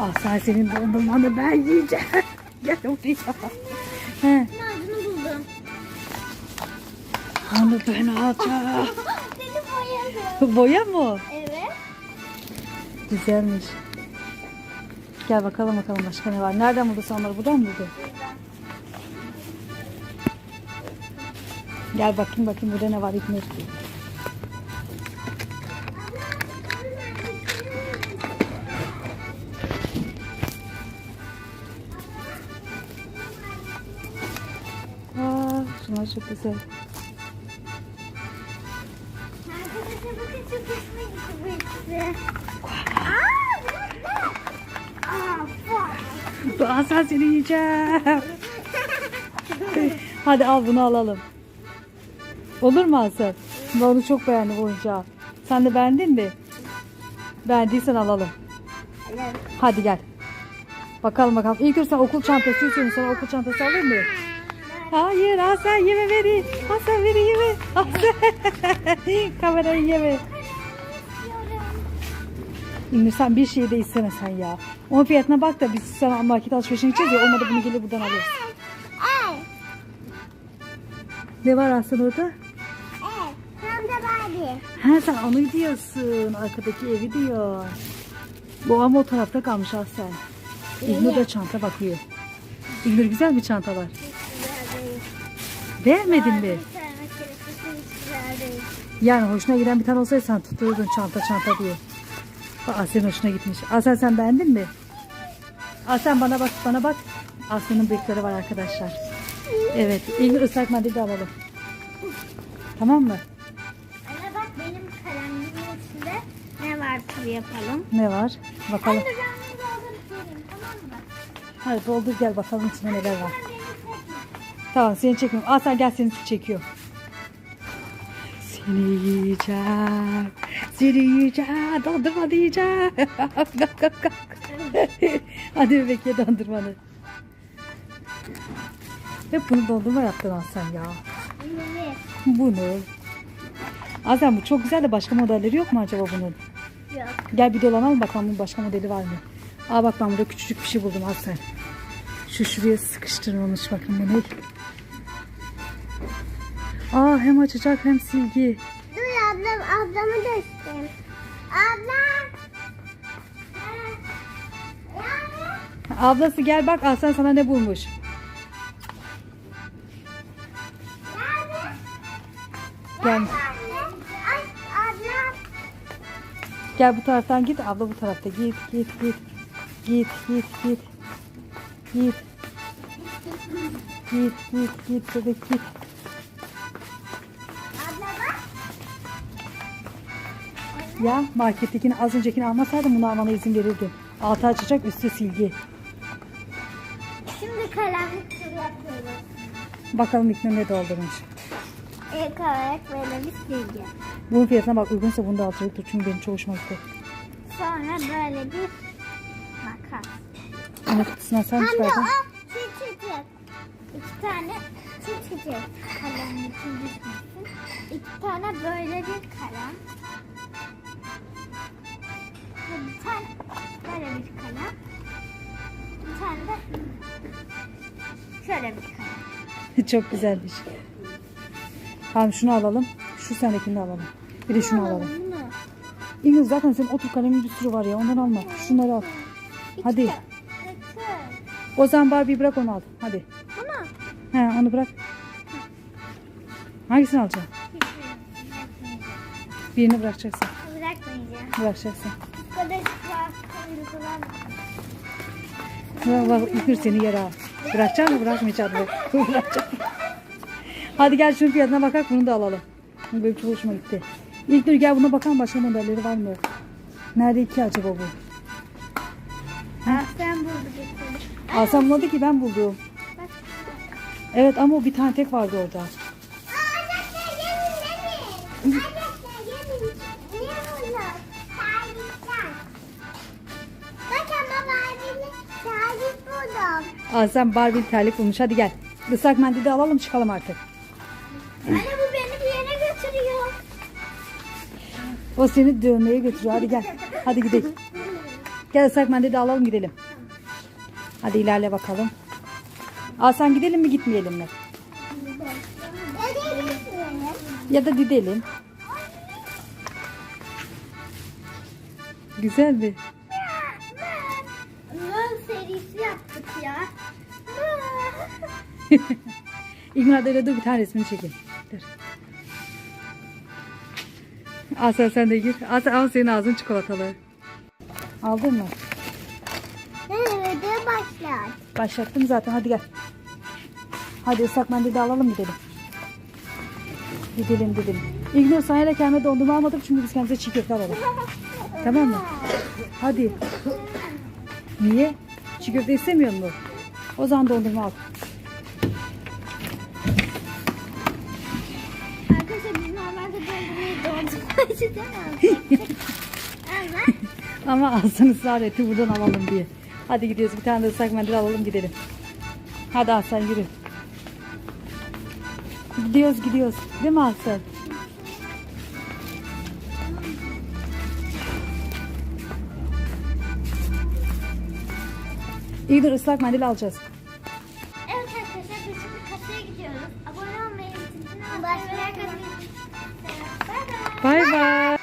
Ah sen senin dondurmanı ben yiyeceğim. Gel oraya. He, Ağzını buldum. onu ben alacağım. Seni boyadım. Boya mı? Evet. Güzelmiş. Gel bakalım bakalım başka ne var. Nereden buldu onları? Buradan mı buldu? Gel bakayım bakayım burada ne var İknur. Aa, şunlar çok güzel. Arkadaşlar bakın çok hoşuma gitti bu ikisi. Sen seni yiyeceğim. Hadi al bunu alalım. Olur mu Hasan? Ben onu çok beğendim oyuncağı. Sen de beğendin mi? Beğendiysen alalım. Hadi gel. Bakalım bakalım. İlk önce sen okul çantası istiyorsun. Sana okul çantası alayım mı? Hayır Hasan yeme veri. Hasan veri yeme. Hasan. Kamerayı yeme. İndir sen bir şey de isteme sen ya. Onun fiyatına bak da biz sana market alışverişine gideceğiz ya. Olmadı bunu gelir buradan alırız. Ne var Hasan orada? Ha sen onu diyorsun. Arkadaki evi diyor. Bu ama o tarafta kalmış Hasan. İlnur da çanta bakıyor. İlnur güzel bir çanta var. Beğenmedin mi? Yani hoşuna giden bir tane olsaydı sen tuturdun çanta çanta diye. Aa senin hoşuna gitmiş. Aslan sen beğendin mi? Aslan bana bak bana bak. Aslan'ın bıyıkları var arkadaşlar. Evet. İlnur ıslak mendil de alalım. Tamam mı? Anne bak benim kalemimin içinde ne var tabii yapalım. Ne var? Bakalım. Anne ben bunu doldurup tamam mı? Hadi doldur gel bakalım içinde neler var. Sen. Tamam seni çekmiyorum. Aslan gel seni çekiyor. Seni yiyeceğim. Seni yiyeceğim. Dondurma yiyeceğim. kalk kalk kalk. Hadi bebek ye dondurmanı. Hep bunu dondurma yaptın Aslan ya. Evet. Bunu. Aslan bu çok güzel de başka modelleri yok mu acaba bunun? Yok. Gel bir dolanalım bakalım bunun başka modeli var mı? Aa bak ben burada küçücük bir şey buldum Aslan. Şu şuraya sıkıştırılmış bakın bu ne? Aa hem açacak hem silgi. Dur ablam, ablamı da isteyeyim. Ablam. Ablası gel bak Aslan sana ne bulmuş. Gel. Gel bu taraftan git. Abla bu tarafta. Git git git. Git git git. Git. Git git git bebek git. Ya markettekini az öncekini almasaydım bunu almana izin verirdim. Altı açacak üstü silgi. Şimdi kalemlik yapıyoruz. Bakalım İknur ne doldurmuş. İlk olarak böyle bir silgi. Bunun fiyatına bak uygunsa bunu da alacaktır çünkü benim çok hoşuma gitti. Sonra böyle bir makas. Ana kutusuna sen Hem de çıkardın. o çiçecek. İki tane çiçecek. Kalemin için düşmesin. İki tane böyle bir kalem. Ve bir tane böyle bir kalem. Bir tane de şöyle bir kalem. çok güzelmiş. Tamam şunu alalım. Şu sendekini de alalım. Bir de şunu alalım. İngiliz zaten senin otur kalemin bir sürü var ya ondan alma. Şunları al. Hadi. O zaman Barbie bırak onu al. Hadi. Bunu. He onu bırak. Hangisini alacaksın? Birini bırakacaksın. Bırakmayacağım. Bırakacaksın. Var. Uygular. Bak bak İlknur seni yer al. Bırakacak mı bırakmayacak mı? Bırakacak. Hadi gel şunun fiyatına bakak bunu da alalım. Bu Benim çok hoşuma gitti. İlknur gel buna bakalım başka modelleri var mı? Nerede iki acaba bu? Ha? Sen buldu getirdin. Alsam bulmadı ki ben buldum. Evet ama o bir tane tek vardı orada. Alsam Barbie terlik bulmuş. Hadi gel. Islak mendil de alalım çıkalım artık. Anne bu beni bir yere götürüyor. O seni dövmeye götürüyor. Hadi gel. Hadi gidelim. Gel ıslak mendili alalım gidelim. Hadi ilerle bakalım. Hasan gidelim mi gitmeyelim mi? Ya da gidelim. Güzel mi? Mö serisi yaptık ya. İlmar öyle dur bir tane resmini çekeyim. Dur. Asel sen de gir. Asel ama senin ağzın çikolatalı. Aldın mı? Evet, başlar. Başlattım zaten hadi gel. Hadi ıslak mendil de alalım gidelim. Gidelim gidelim. Sana da kendime dondurma almadım çünkü biz kendimize çiğ köfte alalım. Tamam mı? Hadi. Niye? Çiğ köfte istemiyor mu? O zaman dondurma al. Arkadaşlar biz normalde dondurmayı dondurmacı demiyoruz. Ama Ama Aslan ısrar etti buradan alalım diye. Hadi gidiyoruz bir tane de ıslak mendil alalım gidelim. Hadi Aslan yürü. Gidiyoruz gidiyoruz. Değil mi Aslan? İyi dur ıslak mendil alacağız. evet arkadaşlar biz şimdi kasaya gidiyoruz. Abone olmayı, zilini açmayı. Bay bay.